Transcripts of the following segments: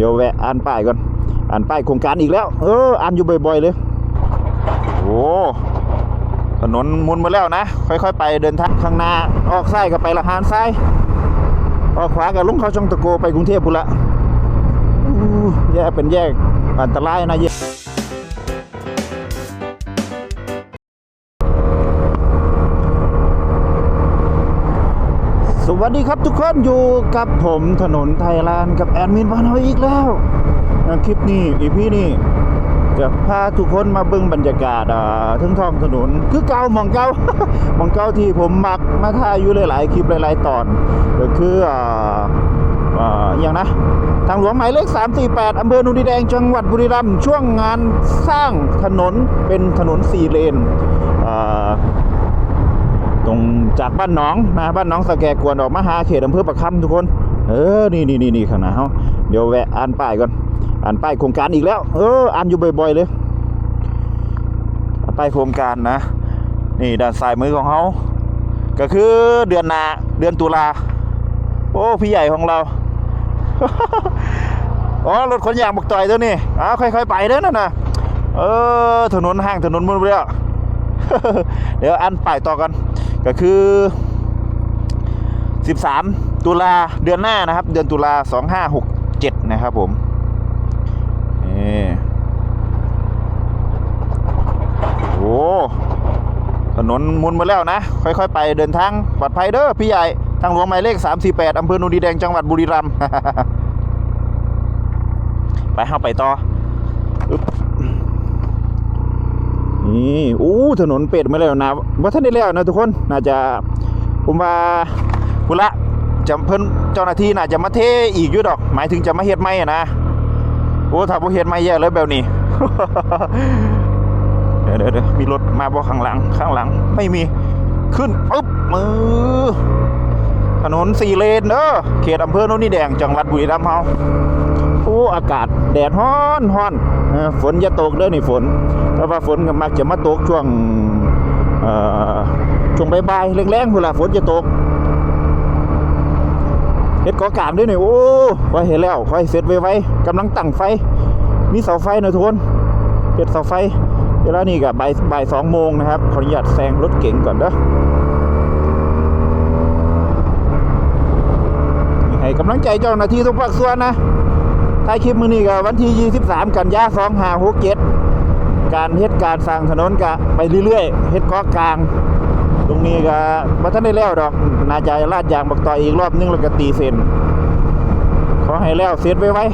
เดี๋ยวแวะอ่านป้ายก่อน อ่านป้ายโครงการอีกแล้ว เออ อ่านอยู่บ่อยๆเลย โอ้ถนนมุนมาแล้วนะ ค่อยๆ ไปเดินทางข้างหน้า ออกซ้ายก็ไปละหานซ้าย ออกขวาก็ลุงเขาช่องตะโกไปกรุงเทพพุละแยกเป็นแยกอันตรายนะเย สวัสดีครับทุกคนอยู่กับผมถนนไทยลานด์กับแอดมินบ้านเราอีกแล้ว คลิปนี้อีพีนี้จะพาทุกคนมาเบิ่งบรรยากาศอ่าทึงท้องถนน คือเก่าหมองเก่าหมองเก่าที่ผมมักมาถ่ายอยู่หลาย ๆ คลิปหลาย ๆ ตอนก็คืออ่าอย่างนะ ทางหลวงหมายเลข 348 อำเภอนุนดิแดงจังหวัดบุรีรัมย์ช่วงงานสร้างถนนเป็นถนนสี่เลนอ่า รงจากบ้านหนองนะบ้านหนองสะแกกวนออกมาหาเขตอำเภอประคำทุกคน เออนี่นี่นี่นี่ข้างหน้าเฮาเดี๋ยวแวะอ่านป้ายก่อนอ่านป้ายโครงการอีกแล้ว เอออ่านอยู่บ่อยๆเลยป้ายโครงการนะ นี่ด้านซ้ายมือของเขาก็คือเดือนนาเดือนตุลาโอ้พี่ใหญ่ของเราอ๋อรถขนยางบักต่อยตัวนี้อ้าวค่อยๆไปเด้อนั่นนะเออถนนห้างถนนมุนเรียเดี๋ยวอันป้ายต่อกัน ก็คือ 13 ตุลาเดือนหน้านะครับ เดือนตุลา2567 นะครับผมนี่โอ้ถนนมุนมาแล้วนะ ค่อยๆ ไปเดินทางปลอดภัยเด้อพี่ใหญ่ ทางหลวงหมายเลข 348อำเภอโนูนดีแดงจังหวัดบุรีรัมย์ไปเข้าไปต่อ นี่อู้ถนนเป็ดมาแล้วนะว่าท่านได้แล้วนะทุกคนน่าจะผมว่าพุละจะเพิ่นเจ้าหน้าที่น่าจะมาเทอีกอยู่ดอก หมายถึงจะมาเฮ็ดไม่นะโอ้ถ้าบ่เฮ็ดไม่แย่เลยแบบนี้เดี๋ยวเดี๋ยวมีรถมาบ่ข้างหลังข้างหลัง ไม่มีขึ้นปึ๊บมือถนนสี่เลนเด้อเขตอำเภอโนนนี่แดงจังหวัดบุรีรัมย์เฮา โอ้อากาศแดดร้อนร้อนฝนอย่าตกเด้อนี่ฝน แต่ว่าฝนก็มักจะมาตกช่วงช่วงบ่ายๆแรงๆพุ่นล่ะฝนจะตกเฮ็ดก่อกามด้วยนี่โอ้ค่อยเห็นแล้วค่อยเสร็จไวๆกำลังตั้งไฟ มีเสาไฟนะทุกคนเฮ็ดเสาไฟเวลานี้ก็บ่ายบ่ายสองโมงนะครับขออนุญาตแซงรถเก๋งก่อนเด้อให้กำลังใจเจ้าหน้าที่ทุกภาคส่วนนะ ท้ายคลิปมื้อนี้ก็วันที่ 23 กันยา2567การเฮ็ดการสร้างถนนก็ไปเรื่อยๆเฮ็ดเกาะกลาง ตรงนี้ก็บ่ทันได้แล้วดอกน่าจะลาดยางบักต่อยอีกรอบนึงแล้วก็ตีเส้นขอให้แล้วเสร็จไว้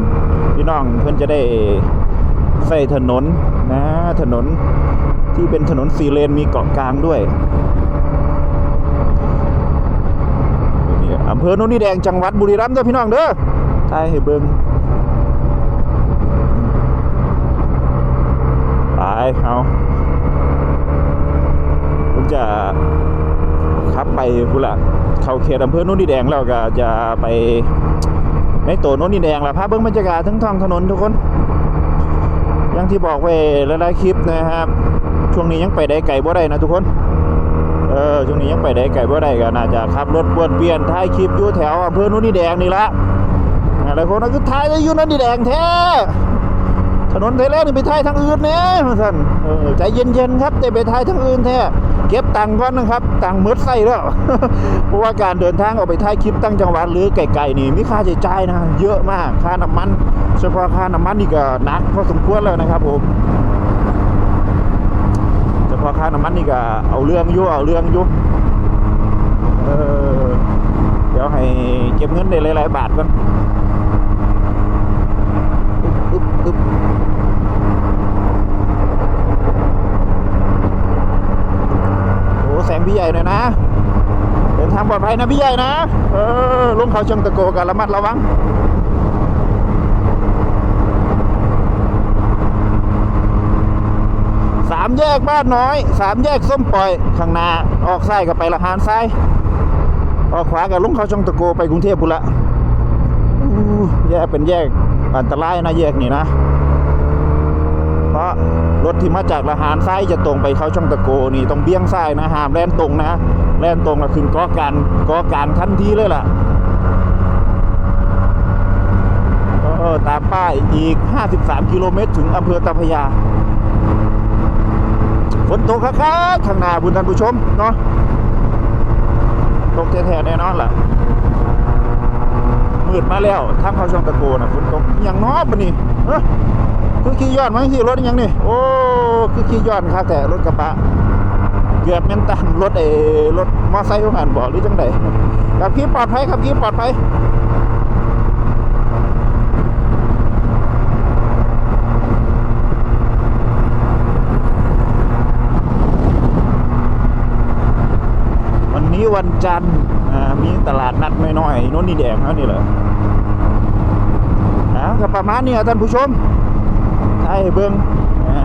ๆพี่น้องเพิ่นจะได้ใส่ถนนนะถนนที่เป็นถนนสี่เลนมีเกาะกลางด้วยอำเภอโนนนี่แดงจังหวัดบุรีรัมย์เด้อพี่น้องเด้อ ทายให้เบิ่งไปเอาผมจะขับไปพุ่นละเข้าเขตอำเภอโนนนี่แดงแล้วก็จะไปในตัวโนนนี่แดงละพาเบิ่งบรรยากาศทั้งท้องถนนทุกคน อย่างที่บอกไว้หลายๆคลิปนะครับ ช่วงนี้ยังไปได้ไกลบ่ได้นะทุกคนเออช่วงนี้ยังไปได้ไกลบ่ได้ก็น่าจะขับรถวนเปลี่ยนถ่ายคลิปอยู่แถวอำเภอนุ่นนี่แดงนี่ละ หลายคนก็คือถ่ายได้ยู่นั่นนี่แดงแท้ถนนไทยแลนด์นี่ไปถ่ายทางอื่นเนี่ยท่านออใจเย็นๆครับแต่ไปถ่ายทางอื่นแท้เก็บตังค์ก่อนนะครับ ตังค์มืดใส่แล้วเพราะว่าการเดินทางออกไปถ่ายคลิปตั้งจังหวัดหรือไกลๆนี่มีค่าใช้จ่ายนะ เยอะมากค่าน้ำมันเฉพาะค่าน้ำมันนี่ก็หนักพอสมควรแล้วนะครับผมเฉพาะค่าน้ำมันนี่ก็เอาเรื่องยู่เอาเรื่องยู่เดี๋ยวให้เก็บเงินได้หลายๆบาทก่อน อึ๊บอึ๊บอึ๊บโอ้แสงพี่ใหญ่หน่อยนะ เดินทางปลอดภัยนะพี่ใหญ่นะ เออลงเขาชิงตะโกกันระมัดระวังสามแยกบ้านน้อยสามแยกส้มปล่อยข้างหน้าออกซ้ายก็ไปละหานซ้ายออกขวาก็ลุงเขาชงตะโกไปกรุงเทพพุ่นละ แยกเป็นแยกอันตรายนะแยกนี่นะ เพราะรถที่มาจากละหานซ้ายจะตรงไปเข้าช่องตะโกนี่ต้องเบี้ยงซ้ายนะห้ามแล่นตรงนะแล่นตรงแล้วขึ้นเกาะกางเกาะกางทันทีเลยล่ะเออามป้ายอีก 53 กิโลเมตร ถึงอำเภอตาพยาฝนตกคักๆข้างหน้าบุญท่านผู้ชม เนาะตกแท้ๆแน่นอนล่ะ มืดมาแล้วทางเขาช่องตะโกนะฝนตกอย่างน้อปะนี่คือขี่ย้อนมาขี่รถย่างนี่โอ้คือขี่ย้อนคักแต่รถกระบะเกือบแม่นตามรถเอรถมอไซค์ของหันบ่หรือจังไดขับขี่ปลอดภัยขับขี่ปลอดภัยวันนี้วันจันทร์ มีตลาดนัดน้อยๆโน่นนี่แดงนะนี่เหรออ่าก็ประมาณนี้ท่านผู้ชมใช่เบิ้งอ่า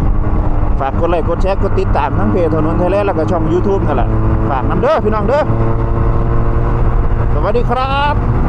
ฝากกดไลค์กดแชร์กดติดตามทั้งเพจถนนไทยแลนด์แล้วก็ช่อง YouTube นั่นแหละฝากน้ำเด้อพี่น้องเด้อสวัสดีครับ